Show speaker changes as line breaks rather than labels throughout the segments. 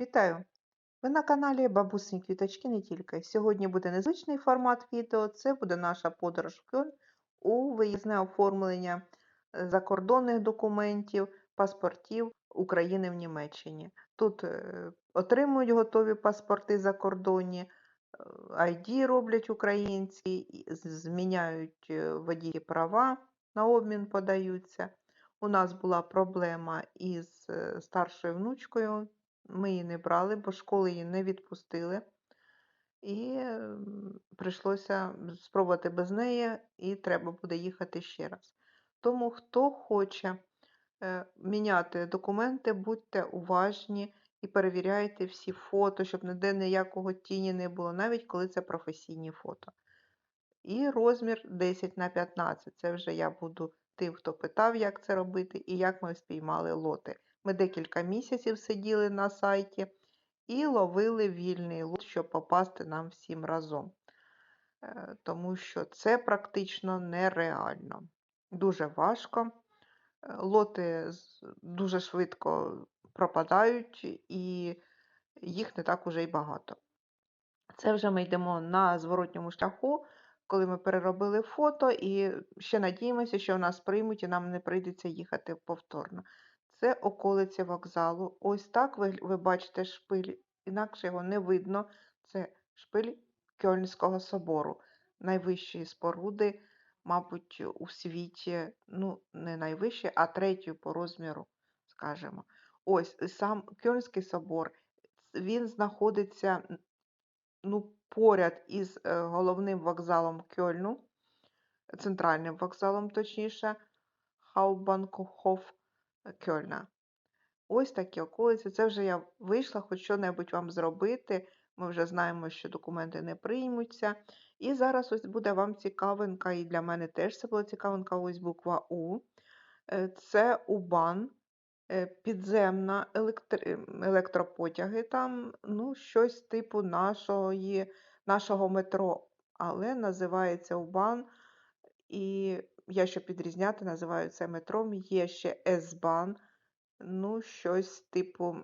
Вітаю! Ви на каналі Бабусині Квіточки не тільки. Сьогодні буде незвичний формат відео. Це буде наша подорож в Кьольн у виїзне оформлення е, закордонних документів, паспортів України в Німеччині. Тут е, отримують готові паспорти закордонні, е, ID роблять українські, зміняють е, водії права, на обмін подаються. У нас була проблема із е, старшою внучкою. Ми її не брали, бо школи її не відпустили. І прийшлося спробувати без неї, і треба буде їхати ще раз. Тому, хто хоче е, міняти документи, будьте уважні і перевіряйте всі фото, щоб ніде ніякого тіні не було, навіть коли це професійні фото. І розмір 10 на 15. Це вже я буду тим, хто питав, як це робити і як ми спіймали лоти. Ми декілька місяців сиділи на сайті і ловили вільний лот, щоб попасти нам всім разом. Е, Тому що це практично нереально. Дуже важко. Е, Лоти дуже швидко пропадають, і їх не так уже й багато. Це вже ми йдемо на зворотньому шляху, коли ми переробили фото, і ще надіємося, що нас приймуть і нам не прийдеться їхати повторно. Це околиці вокзалу. Ось так ви, ви бачите шпиль, інакше його не видно. Це шпиль Кьольнського собору, найвищої споруди, мабуть, у світі, ну, не найвищий, а третьою по розміру, скажімо. Ось сам Кьольнський собор. Він знаходиться ну, поряд із е, головним вокзалом Кьольну, центральним вокзалом, точніше, Хаубанкоф Кьольна. Ось такі околиці. Це вже я вийшла хоч що-небудь вам зробити. Ми вже знаємо, що документи не приймуться. І зараз ось буде вам цікавинка, і для мене теж це була цікавинка, ось буква У. Е, Це УБАН, е, підземна електри... електропотяги, там ну, щось типу нашої, нашого метро, але називається УБАН. І я щоб підрізняти, називаю це метром. Є ще С-бан, ну, щось типу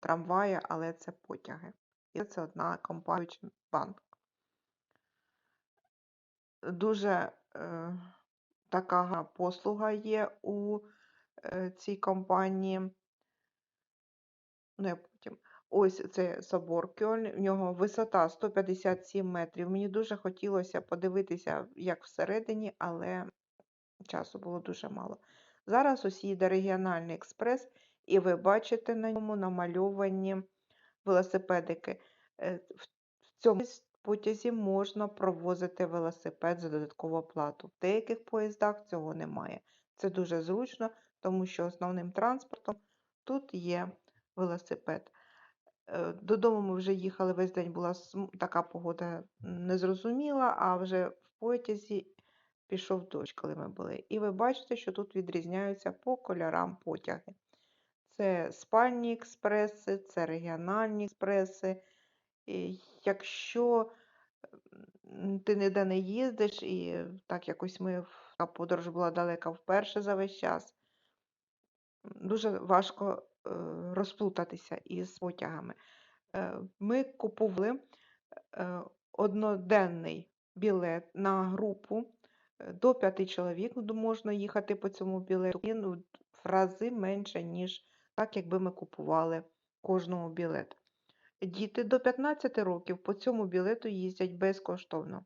трамвая, але це потяги. І це одна компанія банк. Дуже е, така послуга є у е, цій компанії. Ну, я. Ось це собор Кьольн, в нього висота 157 метрів. Мені дуже хотілося подивитися, як всередині, але часу було дуже мало. Зараз ось їде регіональний експрес, і ви бачите на ньому намальовані велосипедики. Е, В цьому потязі можна провозити велосипед за додаткову плату. В деяких поїздах цього немає. Це дуже зручно, тому що основним транспортом тут є велосипед. Е, Додому ми вже їхали весь день, була така погода незрозуміла, а вже в потязі пішов дощ, коли ми були. І ви бачите, що тут відрізняються по кольорам потяги. Це спальні експреси, це регіональні експреси. І якщо ти ніде не їздиш, і так якось ми подорож була далека вперше за весь час, дуже важко розплутатися із потягами. Е, Ми купували е, одноденний білет на групу е, до п'яти чоловік. Ну, Можна їхати по цьому білету. Він в рази менше, ніж так, якби ми купували кожному білет. Діти до 15 років по цьому білету їздять безкоштовно.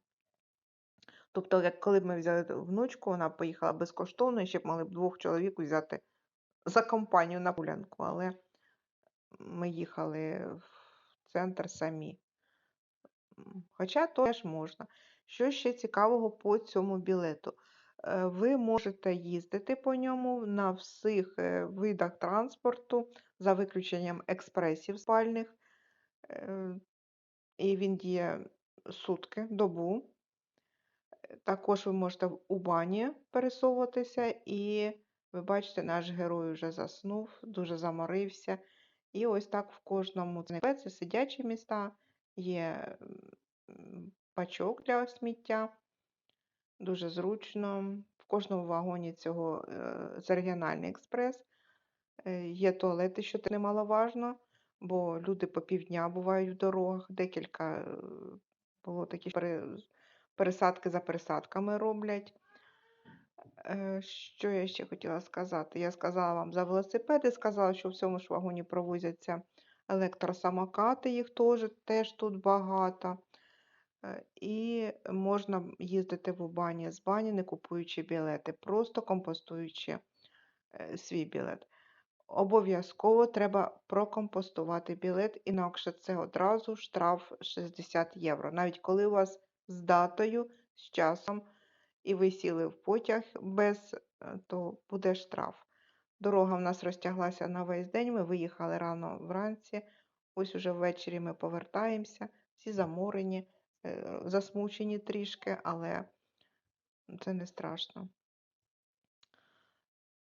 Тобто, як коли ми взяли внучку, вона поїхала безкоштовно, і ще б мали б двох чоловік взяти за компанію на гулянку, але ми їхали в центр самі. Хоча теж можна. Що ще цікавого по цьому білету? Е, Ви можете їздити по ньому на всіх е, видах транспорту, за виключенням експресів спальних. Е, І він діє сутки, добу. Також ви можете в Убані пересовуватися, і ви бачите, наш герой вже заснув, дуже заморився. І ось так в кожному це це сидячі міста, є пачок для сміття, дуже зручно. В кожному вагоні цього е, це регіональний експрес. Е, Є туалети, що це немаловажно, бо люди по півдня бувають в дорогах. Декілька е, було такі пересадки за пересадками роблять. Е, Що я ще хотіла сказати? Я сказала вам за велосипеди, сказала, що в цьому ж вагоні провозяться електросамокати, їх теж, теж тут багато. Е, І можна їздити в бані з бані, не купуючи білети, просто компостуючи е, свій білет. Обов'язково треба прокомпостувати білет, інакше це одразу штраф 60 євро. Навіть коли у вас з датою, з часом, і ви сіли в потяг без, е, то буде штраф. Дорога в нас розтяглася на весь день. Ми виїхали рано вранці. Ось уже ввечері ми повертаємося, всі заморені, е, засмучені трішки, але це не страшно.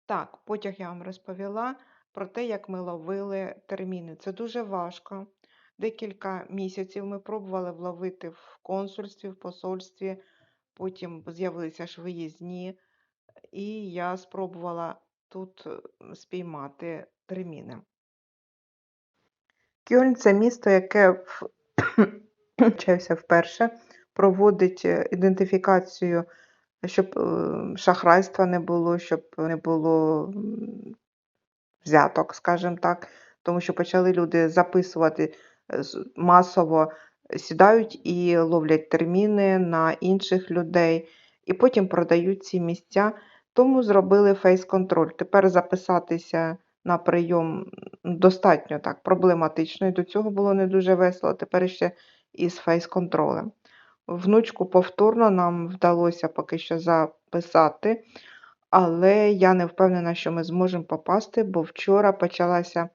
Так, потяг я вам розповіла про те, як ми ловили терміни. Це дуже важко. Декілька місяців ми пробували вловити в консульстві, в посольстві, потім з'явилися ж виїзні, і я спробувала тут е, спіймати терміни. Кьольн це місто, яке в- почався вперше, проводить е, ідентифікацію, щоб е, шахрайства не було, щоб не було взяток, скажімо так, тому що почали люди записувати масово, сідають і ловлять терміни на інших людей, і потім продають ці місця. Тому зробили фейс-контроль. Тепер записатися на прийом достатньо так проблематично, і до цього було не дуже весело. Тепер ще із фейс-контролем. Внучку повторно нам вдалося поки що записати, але я не впевнена, що ми зможемо попасти, бо вчора почалася,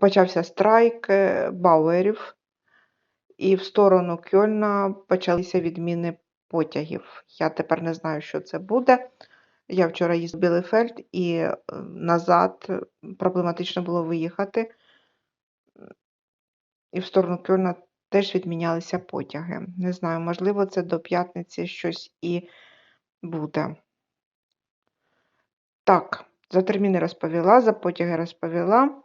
почався страйк е, бауерів, і в сторону Кьольна почалися відміни потягів. Я тепер не знаю, що це буде. Я вчора їздила в Білефельд і е, назад проблематично було виїхати. І в сторону Кьольна теж відмінялися потяги. Не знаю, можливо, це до п'ятниці щось і буде. Так, за терміни розповіла, за потяги розповіла.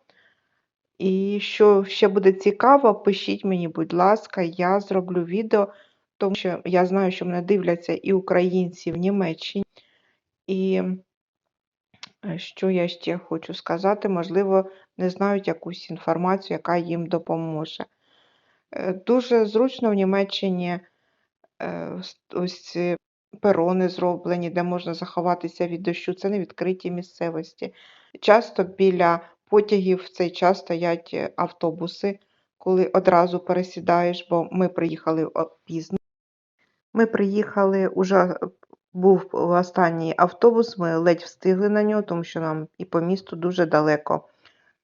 І що ще буде цікаво, пишіть мені, будь ласка, я зроблю відео, тому що я знаю, що мене дивляться і українці в Німеччині. І е, що я ще хочу сказати, можливо, не знають якусь інформацію, яка їм допоможе. Е, Дуже зручно в Німеччині е, ось перони зроблені, де можна заховатися від дощу. Це не відкриті місцевості. Часто біля потягів в цей час стоять е, автобуси, коли одразу пересідаєш, бо ми приїхали пізно. Ми приїхали, уже був останній автобус, ми ледь встигли на нього, тому що нам і по місту дуже далеко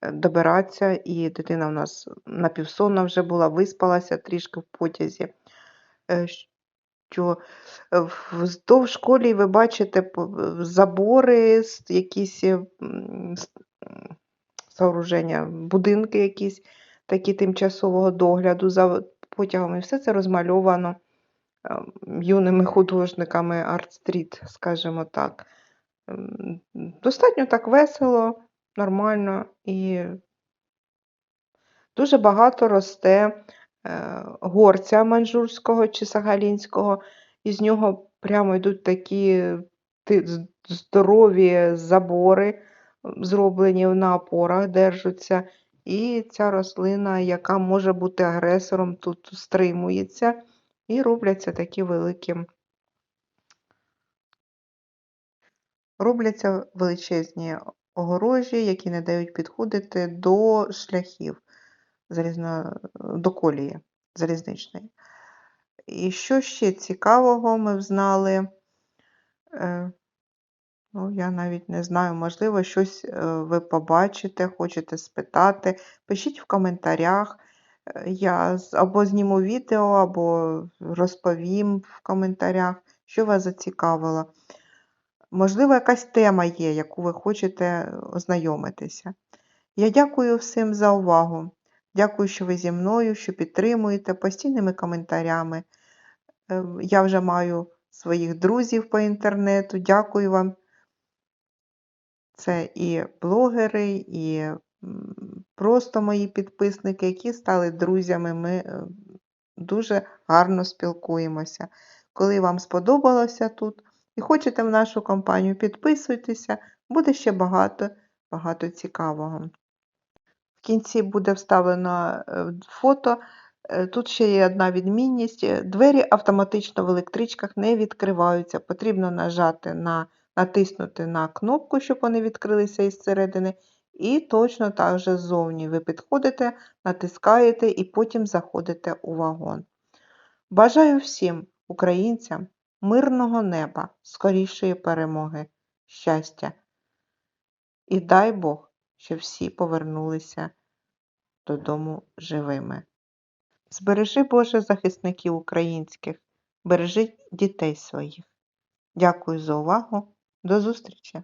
е, добиратися, і дитина у нас напівсонна вже була, виспалася трішки в потязі. Е, Що е, вздовж колії ви бачите е, забори, якісь е, сооруження, будинки якісь такі тимчасового догляду за потягами. Все це розмальовано е, юними художниками арт-стріт, скажімо так. Достатньо так весело, нормально і дуже багато росте е, горця маньчжурського чи сагалінського, і з нього прямо йдуть такі здорові забори, зроблені на опорах, держаться. І ця рослина, яка може бути агресором, тут стримується, і робляться такі великі, робляться величезні огорожі, які не дають підходити до шляхів залізно, до колії залізничної. І що ще цікавого ми взнали? Ну, я навіть не знаю, можливо, щось е, ви побачите, хочете спитати. Пишіть в коментарях. Е, Я або зніму відео, або розповім в коментарях, що вас зацікавило. Можливо, якась тема є, яку ви хочете ознайомитися. Я дякую всім за увагу. Дякую, що ви зі мною, що підтримуєте постійними коментарями. Е, Я вже маю своїх друзів по інтернету. Дякую вам. Це і блогери, і просто мої підписники, які стали друзями. Ми е, дуже гарно спілкуємося. Коли вам сподобалося тут і хочете в нашу компанію, підписуйтеся, буде ще багато, багато цікавого. В кінці буде вставлено е, фото. Е, Тут ще є одна відмінність. Двері автоматично в електричках не відкриваються. Потрібно нажати на, натиснути на кнопку, щоб вони відкрилися із середини. І точно так же ззовні ви підходите, натискаєте і потім заходите у вагон. Бажаю всім українцям мирного неба, скорішої перемоги, щастя. І дай Бог, щоб всі повернулися додому живими. Збережи Боже захисників українських, бережи дітей своїх. Дякую за увагу. До зустрічі!